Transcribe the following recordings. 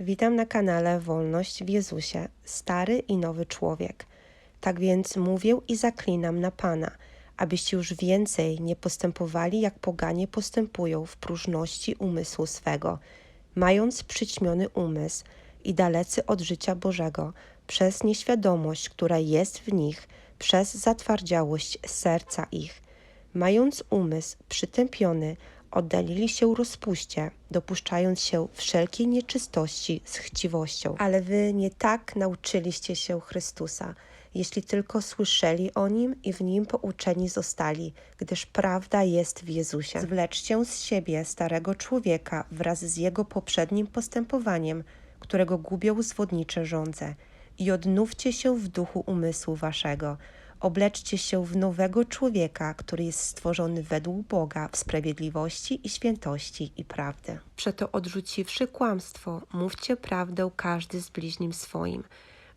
Witam na kanale Wolność w Jezusie, stary i nowy człowiek. Tak więc mówię i zaklinam na Pana, abyście już więcej nie postępowali jak poganie postępują w próżności umysłu swego, mając przyćmiony umysł i dalecy od życia Bożego, przez nieświadomość, która jest w nich, przez zatwardziałość serca ich. Mając umysł przytępiony, oddalili się rozpuście, dopuszczając się wszelkiej nieczystości z chciwością. Ale wy nie tak nauczyliście się Chrystusa, jeśli tylko słyszeli o Nim i w Nim pouczeni zostali, gdyż prawda jest w Jezusie. Zwleczcie z siebie starego człowieka wraz z jego poprzednim postępowaniem, którego gubią zwodnicze żądze, i odnówcie się w duchu umysłu waszego, Obleczcie się w nowego człowieka, który jest stworzony według Boga w sprawiedliwości i świętości i prawdy. Przeto odrzuciwszy kłamstwo, mówcie prawdę każdy z bliźnim swoim,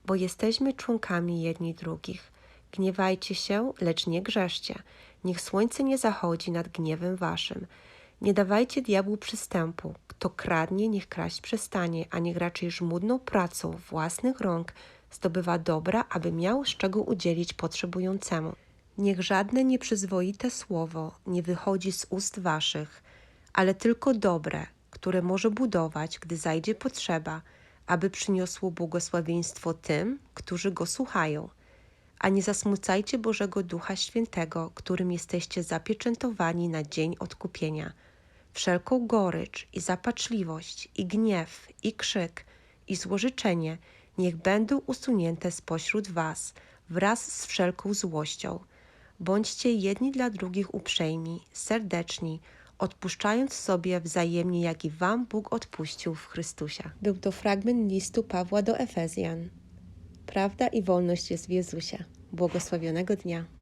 bo jesteśmy członkami jedni drugich. Gniewajcie się, lecz nie grzeszcie. Niech słońce nie zachodzi nad gniewem waszym. Nie dawajcie diabłu przystępu. Kto kradnie, niech kraść przestanie, a niech raczej żmudną pracą własnych rąk zdobywa dobra, aby miał z czego udzielić potrzebującemu. Niech żadne nieprzyzwoite słowo nie wychodzi z ust waszych, ale tylko dobre, które może budować, gdy zajdzie potrzeba, aby przyniosło błogosławieństwo tym, którzy go słuchają. A nie zasmucajcie Bożego Ducha Świętego, którym jesteście zapieczętowani na dzień odkupienia. Wszelką gorycz i zapaczliwość, i gniew, i krzyk, i złożyczenie – niech będą usunięte spośród Was wraz z wszelką złością. Bądźcie jedni dla drugich uprzejmi, serdeczni, odpuszczając sobie wzajemnie, jak i Wam Bóg odpuścił w Chrystusie. Był to fragment listu Pawła do Efezjan. Prawda i wolność jest w Jezusie. Błogosławionego dnia.